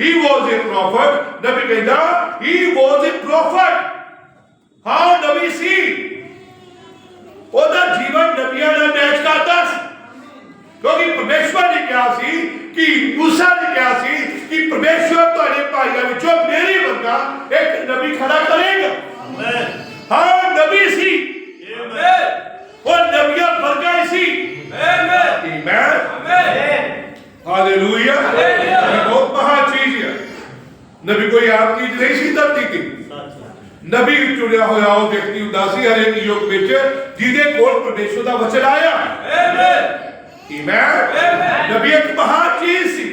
He was a prophet. ਨਬੀ ਕਹਿੰਦਾ he was a prophet. ਹਾਂ ਨਬੀ ਸੀ ਉਹਦਾ ਜੀਵਨ ਨਬੀਆਂ ਨਾਲ ਮੈਚ ਕਰਦਾ ਸੀ ਕਿਉਂਕਿ ਪਰਮੇਸ਼ਵਰ ਨੇ ਕਿਹਾ ਸੀ ਕਿ ਮੂਸਾ ਨੇ ਕਿਹਾ ਸੀ ਕਿ ਪਰਮੇਸ਼ਵਰ ਤੁਹਾਡੇ ਭਾਈਆਂ ਵਿੱਚੋਂ ਮੇਰੀ ਵਰਗਾ ਇੱਕ ਨਬੀ ਖੜਾ ਕਰੇਗਾ ਹਾਂ ਨਬੀ ਸੀ ਉਹ ਨਬੀਆਂ ਵਰਗਾ ਹੀ ਸੀ ਆਮੇਨ ਹਾਲੇਲੂਇਆ ਇਹ ਬਹੁਤ ਮਹਾ ਚੀਜ਼ ਹੈ ਨਬੀ ਕੋਈ ਆਮ ਚੀਜ਼ ਨਹੀਂ ਸੀ ਧਰਤੀ ਤੇ ਨਬੀ ਚੁਣਿਆ ਹੋਇਆ ਉਹ ਵਿਅਕਤੀ ਹੁੰਦਾ ਸੀ ਹਰੇਕ ਯੁੱਗ ਵਿੱਚ ਜਿਹਦੇ ਕੋਲ ਪਰਮੇਸ਼ਵਰ ਦਾ ਵਚਨ ਆਇਆ। ਆਮੇਨ ਨਬੀ ਇੱਕ ਮਹਾ ਚੀਜ਼ ਸੀ।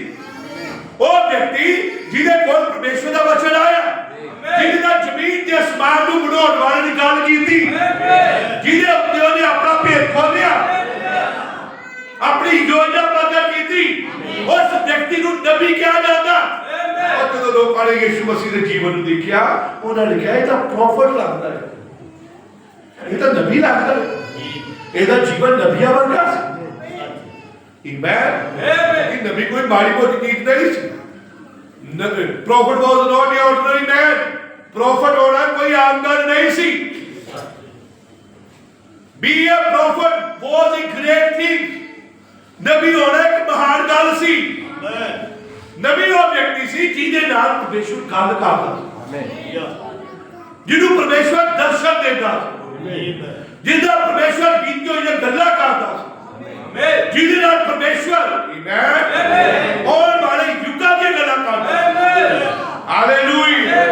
ਉਹ ਵਿਅਕਤੀ ਜਿਹਦੇ ਕੋਲ ਪਰਮੇਸ਼ਵਰ ਦਾ ਵਚਨ ਆਇਆ। ਜਿਹਨੇ ਦਾ ਜ਼ਮੀਨ ਤੇ ਅਸਮਾਨ ਨੂੰ ਬਣਾਉਣ ਵਾਲੇ ਦੀ ਗੱਲ ਕੀਤੀ। ਜਿਹਦੇ ਉੱਤੇ ਉਹਨੇ ਆਪਣਾ ਭੇਦ ਖੋਲਿਆ ਆਪਣੀ ਯੋਜਨਾ ਪ੍ਰਗਟ ਕੀਤੀ। ਉਸ ਵਿਅਕਤੀ ਨੂੰ ਨਬੀ ਕਿਹਾ ਜਾਂਦਾ। ਨੇ ਯਿਸੂ ਮਸੀਹ ਦੇ ਜੀਵਨ ਨੂੰ ਦੇਖਿਆ, ਉਹਨਾਂ ਨੇ ਕਿਹਾ, ਇਹ ਤਾਂ ਪ੍ਰੋਫਟ ਲੱਗਦਾ ਹੈ। ਇਹ ਤਾਂ ਨਬੀ ਲੱਗਦਾ ਹੈ। ਇਹਦਾ ਜੀਵਨ ਨਬੀਆਂ ਵਰਗਾ ਸੀ। ਇਮੈਨ ਇਹ ਨਬੀ ਕੋਈ ਮਾੜੀ ਮੋਟੀ ਚੀਜ਼ ਨਹੀਂ ਸੀ। ਪ੍ਰੋਫਟ ਵਾਸ ਨਾਟ ਏ ਆਰਡੀਨਰੀ ਮੈਨ ਪ੍ਰੋਫਟ ਹੋਣਾ ਕੋਈ ਆਮ ਗੱਲ ਨਹੀਂ ਸੀ। Be a prophet was a great thing ਨਬੀ ਹੋਣਾ ਇੱਕ ਮਹਾਨ ਗੱਲ ਸੀ। ਨਬੀ ਉਹ ਵਿਅਕਤੀ ਸੀ ਜਿਹਦੇ ਨਾਲ ਪਰਮੇਸ਼ਵਰ ਗੱਲ ਕਰਦਾ ਸੀ। ਜਿਹਨੂੰ ਪਰਮੇਸ਼ਵਰ ਦਰਸ਼ਨ ਦਿੰਦਾ ਜਿਹਦਾ ਪਰਮੇਸ਼ਵਰ ਬੀਤੀਆਂ ਹੋਈਆਂ ਗੱਲਾਂ ਕਰਦਾ ਸੀ। ਜਿਹਦੇ ਨਾਲ ਪਰਮੇਸ਼ਵਰ ਆਮੇਨ ਔਰ ਵਾਲੇ ਯੁੱਗਾਂ ਦੀਆਂ ਗੱਲਾਂ ਕਰਦਾ ਹਾਲੇਲੂਇਆ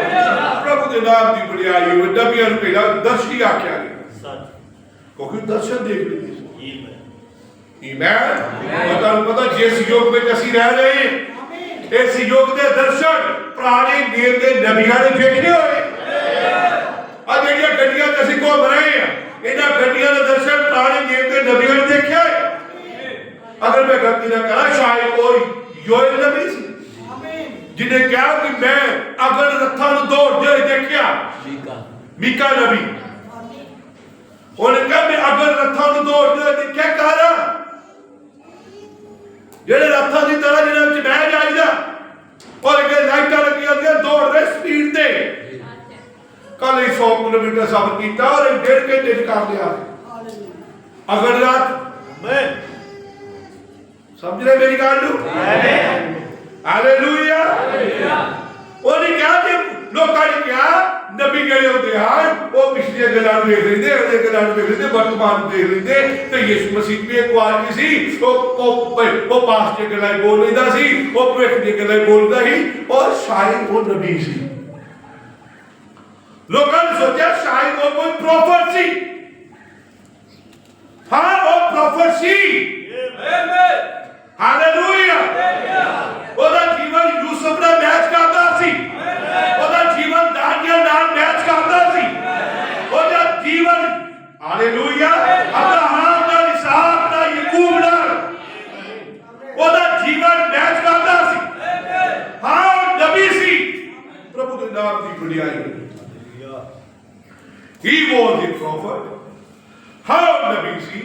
ਪ੍ਰਭੂ ਦੇ ਨਾਮ ਦੀ ਬੜਾਈ ਹੋਵੇ ਨਬੀਆਂ ਨੂੰ ਪਹਿਲਾਂ ਦਰਸ਼ੀ ਆਖਿਆ ਗਿਆ। ਕਿਉਂਕਿ ਦਰਸ਼ਨ ਦੇਖ ਲਈ ਸੀ ਈਮੈਨ ਉਹ ਤੁਹਾਨੂੰ ਪਤਾ ਜਿਸ ਯੁੱਗ ਵਿੱਚ ਅਸੀਂ ਰਹਿ ਰਹੇ ਹਾਂ। ਇਸ ਯੁੱਗ ਦੇ ਦਰਸ਼ਨ ਪੁਰਾਣੇ ਨੇਮ ਦੇ ਨਬੀਆਂ ਨੇ ਵੇਖੇ ਹੋਏ। ਆ ਜਿਹੜੀਆਂ ਗੱਡੀਆਂ ਤੇ ਅਸੀਂ ਘੁੰਮ ਰਹੇ ਹਾਂ ਇਹਨਾਂ ਗੱਡੀਆਂ ਦੇ ਦਰਸ਼ਨ ਪੁਰਾਣੇ ਨੇਮ ਦੇ ਨਬੀਆਂ ਨੇ ਦੇਖਿਆ ਹੈ। ਅਗਰ ਮੈਂ ਗਲਤੀ ਨਾ ਕਰਾਂ ਸ਼ਾਇਦ ਕੋਈ ਯੋਇਲ ਨਬੀ ਸੀ। ਜਿਹਨੇ ਕਿਹਾ ਕਿ ਮੈਂ ਅਗਰ ਰੱਥਾਂ ਨੂੰ ਦੌੜਦੇ ਹੋਏ ਦੇਖਿਆ ਮੀਕਾ ਨਬੀ। 100 ਕਿਲੋਮੀਟਰ ਸਫ਼ਰ ਕੀਤਾ ਔਰ ਇਹ ਡੇਢ ਘੰਟੇ ਚ ਕਰ ਲਿਆ ਅਗਰ ਰਾਤ ਸਮਝ ਰਹੇ ਮੇਰੀ ਗੱਲ ਨੂੰ ਹਾਲੇਲੂਇਆ ਉਹਨੇ ਕਿਹਾ ਕਿ ਲੋਕਾਂ ਨੇ ਕਿਹਾ ਨਬੀ ਜਿਹੜੇ ਹੁੰਦੇ ਹਨ ਉਹ ਪਿਛਲੀਆਂ ਗੱਲਾਂ ਨੂੰ ਵੇਖ ਲੈਂਦੇ ਅਗਲੇ ਗੱਲਾਂ ਨੂੰ ਵੇਖ ਲੈਂਦੇ ਵਰਤਮਾਨ ਨੂੰ ਦੇਖ ਲੈਂਦੇ ਤੇ ਯਿਸੂ ਮਸੀਹ ਵੀ ਇੱਕ ਕੁਆਲਿਟੀ ਸੀ ਉਹ ਉਹ ਉਹ ਪਾਸ ਦੀਆਂ ਗੱਲਾਂ ਹੀ ਬੋਲ ਲੈਂਦਾ ਸੀ ਉਹ ਭਵਿੱਖ ਦੀਆਂ ਗੱਲਾਂ ਹੀ ਬੋਲਦਾ ਸੀ ਔਰ ਸ਼ਾਇਦ ਉਹ ਨਬੀ ਸੀ ਲੋਕਾਂ ਨੇ ਸੋਚਿਆ ਸ਼ਾਇਦ ਉਹ ਕੋਈ ਪ੍ਰੋਫਟ ਸੀ। ਹਾਂ, ਉਹ ਪ੍ਰੋਫਟ ਸੀ। ਹਾਲੇਲੂਇਆ ਉਹਦਾ ਜੀਵਨ ਯੂਸਫ ਨਾਲ ਮੈਚ ਕਰਦਾ ਸੀ। ਉਹਦਾ ਜੀਵਨ ਦਾਨੀਅਲ ਨਾਲ ਮੈਚ ਕਰਦਾ ਸੀ। ਉਹਦਾ ਜੀਵਨ ਹਾਲੇਲੂਇਆ ਅਬਰਾਹਮ ਨਾਲ, ਇਸਾਕ ਨਾਲ, ਯਾਕੂਬ ਨਾਲ। ਉਹਦਾ ਜੀਵਨ ਮੈਚ ਕਰਦਾ ਸੀ। ਹਾਂ, ਉਹ ਨਬੀ ਸੀ। ਪ੍ਰਭੂ ਦੇ ਨਾਮ ਦੀ ਬੜਾਈ ਹੀ ਵਾਸ a prophet. ਹਾਂ ਨਬੀ ਸੀ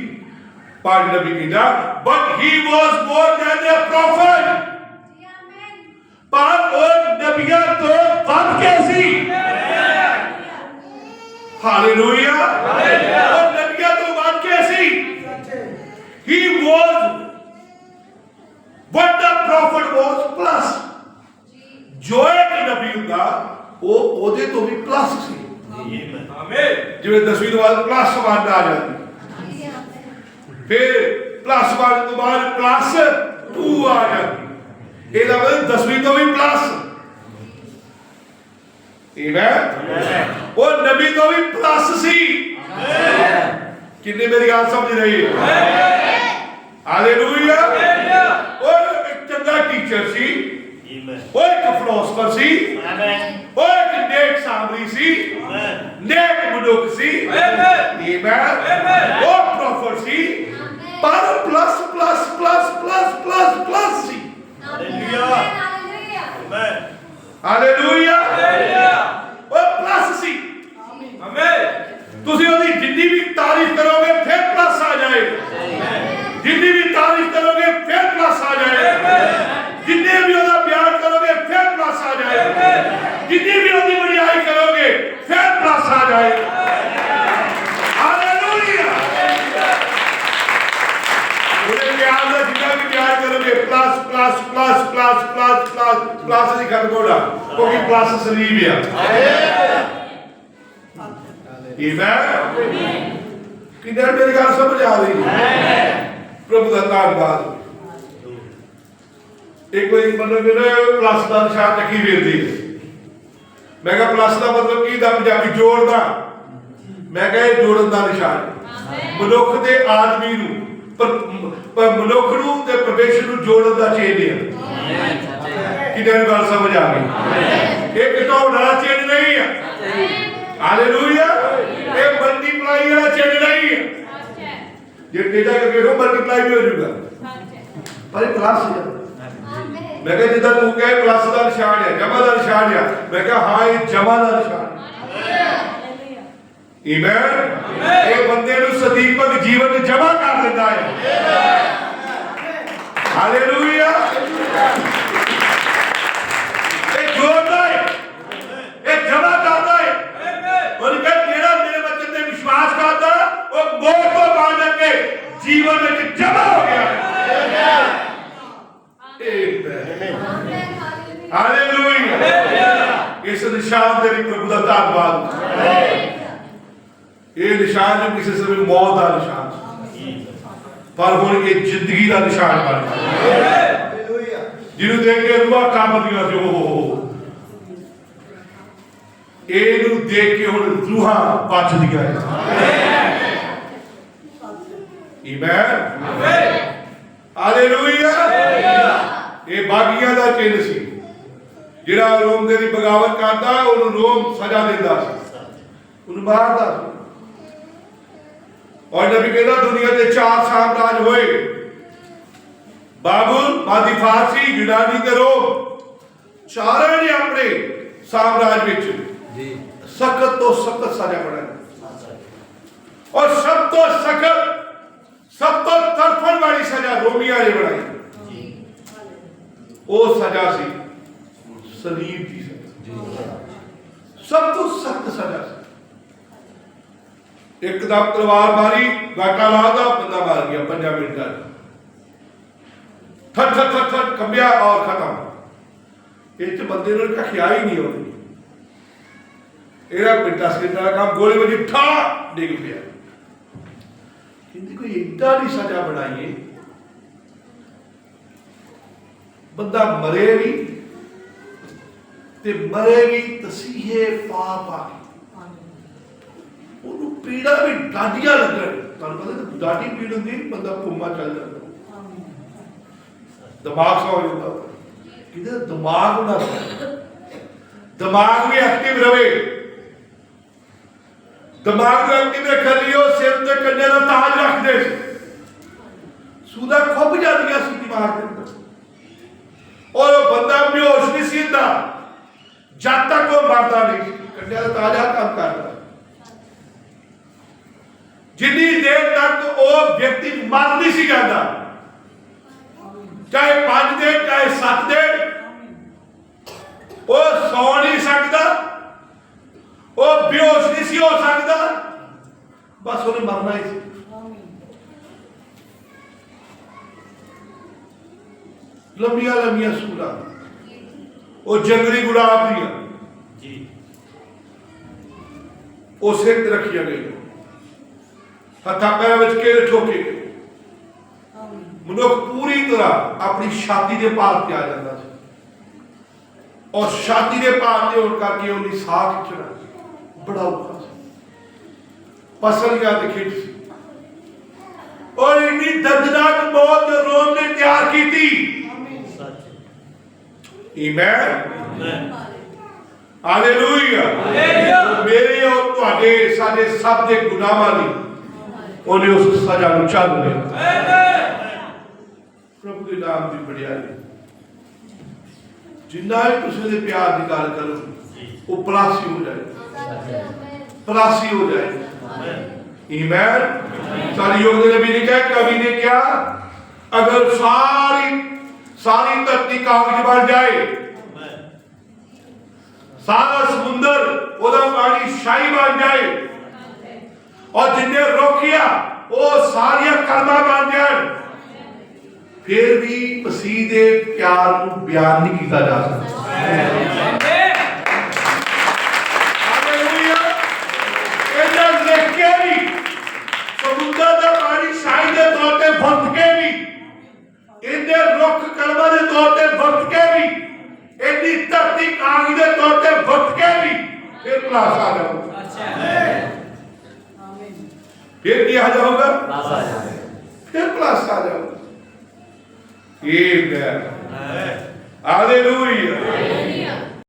ਪਰ ਨਬੀ ਕਹਿੰਦਾ but he was more than ਅ ਪ੍ਰੋਫਟ ਪਰ ਉਹ ਨਬੀਆਂ ਤੋਂ ਵੱਧ ਕੇ ਸੀ ਹਾਲੇਲੂਇਆ ਉਹ ਨਬੀਆਂ ਤੋਂ ਵੱਧ ਕੇ ਸੀ ਹੀ ਵਾਸ what the prophet was plus. ਜੋ ਇੱਕ ਨਬੀ ਹੁੰਦਾ ਉਹ ਉਹਦੇ ਤੋਂ ਵੀ ਪਲੱਸ ਸੀ ਜਿਵੇਂ 10ਵੀਂ ਤੋਂ ਬਾਅਦ ਪਲੱਸ 1 ਆ ਜਾਂਦੀ। ਫਿਰ ਪਲੱਸ 1 ਤੋਂ ਬਾਅਦ ਪਲੱਸ 2 ਆ ਜਾਂਦੀ। ਇਹਦਾ ਮਤਲਬ 10ਵੀਂ ਤੋਂ ਵੀ ਪਲੱਸ ਆਮੇਨ ਉਹ ਨਬੀ ਤੋਂ ਵੀ ਪਲੱਸ ਸੀ। ਕਿੰਨੇ ਮੇਰੀ ਗੱਲ ਸਮਝ ਰਹੀ ਹੈ? ਹਾਲੇਲੂਇਆ ਉਹ ਇੱਕ ਚੰਗਾ ਟੀਚਰ ਸੀ। ਉਹ ਇੱਕ ਫਿਲਾਸਫਰ ਸੀ। ਉਹ ਇੱਕ ਨੇਕ ਸਾਮਰੀ ਸੀ। ਨੇਕ ਮਨੁੱਖ ਸੀ ਆਮੇਨ ਉਹ ਪ੍ਰੋਫਟ ਸੀ ਪਰ plus plus plus plus plus plus ਕਰਾਂਗੇ ਫਿਰ ਪਲਸ ਆ ਜਾਏਗਾ ਹਾਲੇਲੂਇਆ। ਉਹਨੇ ਪਿਆਰ ਦਾ ਜਿੰਨਾ ਵੀ ਪਿਆਰ ਕਰੋਗੇ plus plus plus plus plus plus plus ਦੀ ਗੱਲ ਕੋੜਾ ਕਿਉਂਕਿ ਪਲਸ ਸਰੀਬ ਆ। ਆਮੇਨ ਕਿਧਰ ਮੇਰੀ ਗੱਲ ਸਮਝ ਆ ਰਹੀ? ਹੈ ਪ੍ਰਭੂ ਦਾ ਧੰਨਵਾਦ। ਇਹ ਕੋਈ ਮਤਲਬ ਪਲਸ ਦਾ ਨਿਸ਼ਾਨ ਰੱਖੀ ਵੇਰਦੀ ਹੈ ਮੈਂ ਕਿਹਾ ਪਲੱਸ ਦਾ ਮਤਲਬ ਕੀ ਦਾ ਪੰਜਾਬੀ ਜੋੜਦਾ ਮੈਂ ਕਿਹਾ ਇਹ ਜੋੜਨ ਦਾ ਨਿਸ਼ਾਨ ਹੈ। ਮਨੁੱਖ ਦੇ ਆਦਮੀ ਨੂੰ ਪਰ ਮਨੁੱਖ ਨੂੰ ਤੇ ਪਰਮੇਸ਼ਰ ਨੂੰ ਜੋੜਨ ਦਾ ਚੇਨ ਹੈ। ਕਿਹਨਾਂ ਨੂੰ ਗੱਲ ਸਮਝ ਆ ਗਈ? ਇਹ ਘਟਾਉਣ ਵਾਲਾ ਚੇਨ ਨਹੀਂ ਹੈ। ਹਾਲੇਲੂਇਆ ਇਹ ਮਲਟੀਪਲਾਈ ਵਾਲਾ ਚੇਨ ਨਹੀਂ ਹੈ। ਜੇ ਡੇਟਾ ਕਰਕੇ ਉਹ ਮਲਟੀਪਲਾਈ ਵੀ ਹੋ ਜਾਊਗਾ। ਪਰ ਇਹ ਪਲੱਸ ਹੈ ਮੈਂ ਕਿਹਾ ਜਿੱਦਾਂ ਤੂੰ ਕਹੇ ਪਲੱਸ ਦਾ ਨਿਸ਼ਾਨ ਹੈ ਜਮਾ ਦਾ ਨਿਸ਼ਾਨ ਹੈ ਮੈਂ ਕਿਹਾ ਹਾਂ ਇਹ ਜਮਾ ਦਾ ਨਿਸ਼ਾਨ ਈਮੈਨ ਇਹ ਬੰਦੇ ਨੂੰ ਸਦੀਪਕ ਜੀਵਨ ਜਮਾ ਕਰ ਦਿੰਦਾ ਹੈ। ਹਾਲੇਲੂਇਆ ਇਹ ਜੋੜਦਾ ਹੈ। ਇਹ ਜਮਾ ਕਰਦਾ ਹੈ। ਉਹ ਕਹਿੰਦਾ ਜਿਹੜਾ ਮੇਰੇ ਬੱਚੇ ਤੇ ਵਿਸ਼ਵਾਸ ਕਰਦਾ ਉਹ ਮੋਹ ਤੋਂ ਬਣ ਕੇ ਜੀਵਨ ਵਿੱਚ ਜਮਾ ਹੋ ਗਿਆ ਹੈ ਆਮੇਨ ਹਾਲੇਲੂਇਆ ਇਸ ਨਿਸ਼ਾਨ ਲਈ ਪ੍ਰਭੂ ਦਾ ਧੰਨਵਾਦ। ਇਹ ਨਿਸ਼ਾਨ ਜੋ ਕਿਸੇ ਸਮੇਂ ਮੌਤ ਦਾ ਨਿਸ਼ਾਨ ਸੀ। ਪਰ ਹੁਣ ਇਹ ਜ਼ਿੰਦਗੀ ਦਾ ਨਿਸ਼ਾਨ ਬਣ ਗਿਆ। ਜਿਹਨੂੰ ਦੇਖ ਕੇ ਰੂਹਾਂ ਕੰਬਦੀਆਂ ਸੀ ਉਹ ਇਹਨੂੰ ਦੇਖ ਕੇ ਹੁਣ ਰੂਹਾਂ ਬਚਦੀਆਂ ਹੈ ਈਮੈਨ ਹਾਲੇਲੂਇਆ ਇਹ ਬਾਗੀਆਂ ਦਾ ਚਿੰਨ੍ਹ ਸੀ। ਜਿਹੜਾ ਰੋਮ ਦੇ ਦੀ ਬਗਾਵਤ ਕਰਦਾ ਉਹਨੂੰ ਰੋਮ ਸਜ਼ਾ ਦਿੰਦਾ ਸੀ। ਉਹਨੂੰ ਮਾਰਦਾ ਔਰ ਨਬੀ ਕਹਿੰਦਾ ਦੁਨੀਆ ਦੇ ਚਾਰ ਸਾਮਰਾਜ ਹੋਏ। ਬਾਬੁਲ ਮਾਦੀ ਫਾਰਸੀ ਯੂਨਾਨੀ ਤੇ ਰੋਮ। ਚਾਰਾਂ ਨੇ ਆਪਣੇ ਸਾਮਰਾਜ ਵਿੱਚ ਜੀ। ਸਖਤ ਤੋਂ ਸਖਤ ਸਜ਼ਾ ਬਣਾਈ। ਔਰ ਸਭ ਤੋਂ ਸਖਤ ਸਭ ਤੋਂ ਤਰਫਣ ਵਾਲੀ ਸਜ਼ਾ ਰੋਮੀਆਂ ਨੇ ਬਣਾਈ। ਉਹ ਸਜ਼ਾ ਸੀ ਸਲੀਬ ਦੀ ਸਜ਼ਾ ਸਭ ਤੋਂ ਸਖਤ ਸਜ਼ਾ ਸੀ। ਇੱਕਦਮ ਤਲਵਾਰ ਮਾਰੀ ਗਾਟਾ ਲਾਦਾ ਬੰਦਾ ਮਾਰ ਗਿਆ ਪੰਜਾਂ ਮਿੰਟਾਂ ਚ ਠੱਠ ਠੱਠ ਠੱਠ ਕੰਬਿਆ ਔਰ ਖਤਮ। ਇਹ ਚ ਬੰਦੇ ਨੂੰ ਕਖਿਆ ਹੀ ਨਹੀਂ ਹੋਣੀ ਇਹਦਾ ਪਿੰਟਾ ਸਕਿੰਟਾ ਦਾ ਕੰਮ ਗੋਲੀ ਵੱਜੀ ਠਾ ਡਿੱਗ ਪਿਆ। ਕਹਿੰਦੀ ਕੋਈ ਏਦਾਂ ਦੀ ਸਜ਼ਾ ਬਣਾਈਏ। ਬੰਦਾ ਮਰੇ ਵੀ ਤੇ ਮਰੇ ਵੀ ਤਸੀਹੇ ਪਾ ਪਾ ਉਹਨੂੰ ਪੀੜਾ ਵੀ ਡਾਡੀਆਂ ਲੱਗਣ। ਤੁਹਾਨੂੰ ਪਤਾ ਡਾਡੀ ਪੀੜ ਹੁੰਦੀ, ਬੰਦਾ ਘੁੰਮਾ ਚੱਲ ਜਾਂਦਾ। ਦਿਮਾਗ ਸੌ ਜਾਂਦਾ। ਕਿਤੇ ਦਿਮਾਗ ਨਾ ਦਿਮਾਗ ਵੀ ਐਕਟਿਵ ਰਵੇ। ਦਿਮਾਗ ਨੂੰ ਐਕਟਿਵ ਰੱਖਣ ਲਈ ਸਿਰ ਤੇ ਕੰਨੇ ਦਾ ਤਾਜ ਰੱਖਦੇ ਸੀ। ਸੂਦਾ ਖੁੱਭ ਜਾਂਦੀਆਂ ਸੀ ਦਿਮਾਗ ਦੇ ਅੰਦਰ। ਔਰ ਉਹ ਬੰਦਾ ਬੇਹੋਸ਼ ਨਹੀਂ ਸੀ ਹੁੰਦਾ। ਜਦ ਤੱਕ ਉਹ ਮਰਦਾ ਨਹੀਂ ਸੀ ਕੰਨਿਆਂ ਦਾ ਤਾਜ ਆ ਕੰਮ ਕਰਦਾ ਜਿੰਨੀ ਦੇਰ ਤੱਕ ਉਹ ਵਿਅਕਤੀ ਮਰ ਨਹੀਂ ਸੀ ਜਾਂਦਾ ਚਾਹੇ 5 ਦਿਨ ਚਾਹੇ 7 ਦਿਨ ਉਹ ਸੌ ਨਹੀਂ ਸਕਦਾ ਉਹ ਬੇਹੋਸ਼ ਨਹੀਂ ਸੀ ਹੋ ਸਕਦਾ ਬਸ ਉਹਨੇ ਮਰਨਾ ਹੀ ਸੀ ਲੰਬੀਆਂ ਲੰਬੀਆਂ ਸੂਰਾਂ ਉਹ ਜੰਗਲੀ ਗੁਲਾਬ ਦੀਆਂ। ਜੀ। ਉਹ ਸਿਰ ਤੇ ਰੱਖੀਆਂ ਗਈਆਂ। ਹੱਥਾਂ ਪੈਰਾਂ ਵਿੱਚ ਕਿਹੜੇ ਠੋਕੇ ਗਏ। ਮਨੁੱਖ ਪੂਰੀ ਤਰ੍ਹਾਂ ਆਪਣੀ ਛਾਤੀ ਦੇ ਭਾਰ ਤੇ ਆ ਜਾਂਦਾ ਸੀ। ਔਰ ਛਾਤੀ ਦੇ ਭਾਰ ਤੇ ਹੋਣ ਕਰਕੇ ਉਹਦੀ ਸਾਹ ਖਿੱਚਣਾ ਬੜਾ ਔਖਾ ਸੀ। ਪਸਲੀਆਂ ਤੇ ਖਿੱਚ ਸੀ। ਔਰ ਇੰਨੀ ਦਰਦਨਾਕ ਮੌਤ ਜੋ ਰੋਮ ਨੇ ਤਿਆਰ ਕੀਤੀ ਮੈਂ ਹਾਲੇਲੂਇਆ ਮੇਰੇ ਔਰ ਤੁਹਾਡੇ ਸਾਡੇ ਸਭ ਦੇ ਗੁਨਾਹਾਂ ਲਈ ਉਹਨੇ ਉਸ ਸਜ਼ਾ ਨੂੰ ਚੱਲ ਲਿਆ। ਪ੍ਰਭੂ ਦੇ ਨਾਮ ਦੀ ਬੜਿਆਈ ਜਿੰਨਾ ਵੀ ਤੁਸੀਂ ਦੇ ਪਿਆਰ ਦੀ ਗੱਲ ਕਰੋ ਉਹ ਪਲਾਸੀ ਹੋ ਜਾਏ। ਪਲਾਸੀ ਹੋ ਜਾਏ। ਈਮੈਨ ਸਾਰੀ ਯੋਗ ਦੇ ਨਬੀ ਨੇ ਕਿਹਾ ਕਵੀ ਨੇ ਕਿਹਾ ਅਗਰ ਸਾਰੀ ਸਾਰੀ ਧਰਤੀ ਕਾਗਜ਼ ਬਣ ਜਾਏ। ਸਾਰਾ ਸਮੁੰਦਰ ਉਹਦਾ ਪਾਣੀ ਸ਼ਾਹੀ ਬਣ ਜਾਏ। ਔਰ ਜਿੰਨੇ ਰੋਕਿਆ ਉਹ ਸਾਰੀਆਂ ਕਲਮਾਂ ਬਣ ਜਾਣ। ਫਿਰ ਵੀ ਮਸੀਹ ਦੇ ਪਿਆਰ ਨੂੰ ਬਿਆਨ ਨਹੀਂ ਕੀਤਾ ਜਾ ਸਕਦਾ ਹਾਲੇਲੂਇਆ ਇਹਨਾਂ ਲਿਖ ਕੇ ਵੀ ਸਮੁੰਦਰ ਦਾ ਪਾਣੀ ਸ਼ਾਹੀ ਦੇ ਤੌਰ ਤੇ ਵਰਤ ਕੇ ਵੀ ਇਹਦੇ ਰੁੱਖ ਕਲਮਾਂ ਦੇ ਤੌਰ ਤੇ ਵਰਤ ਕੇ ਵੀ ਇਹਦੀ ਧਰਤੀ ਕਾਂਗ ਦੇ ਤੌਰ ਤੇ ਵਰਤ ਕੇ ਵੀ ਫਿਰ ਪਲਾਸ ਆ ਜਾਊਗਾ। ਫਿਰ ਕੀ ਆ ਜਾਊਗਾ? ਫਿਰ ਪਲਾਸ ਆ ਜਾਊਗਾ। ਇਹ ਹਾਲੇਲੂਇਆ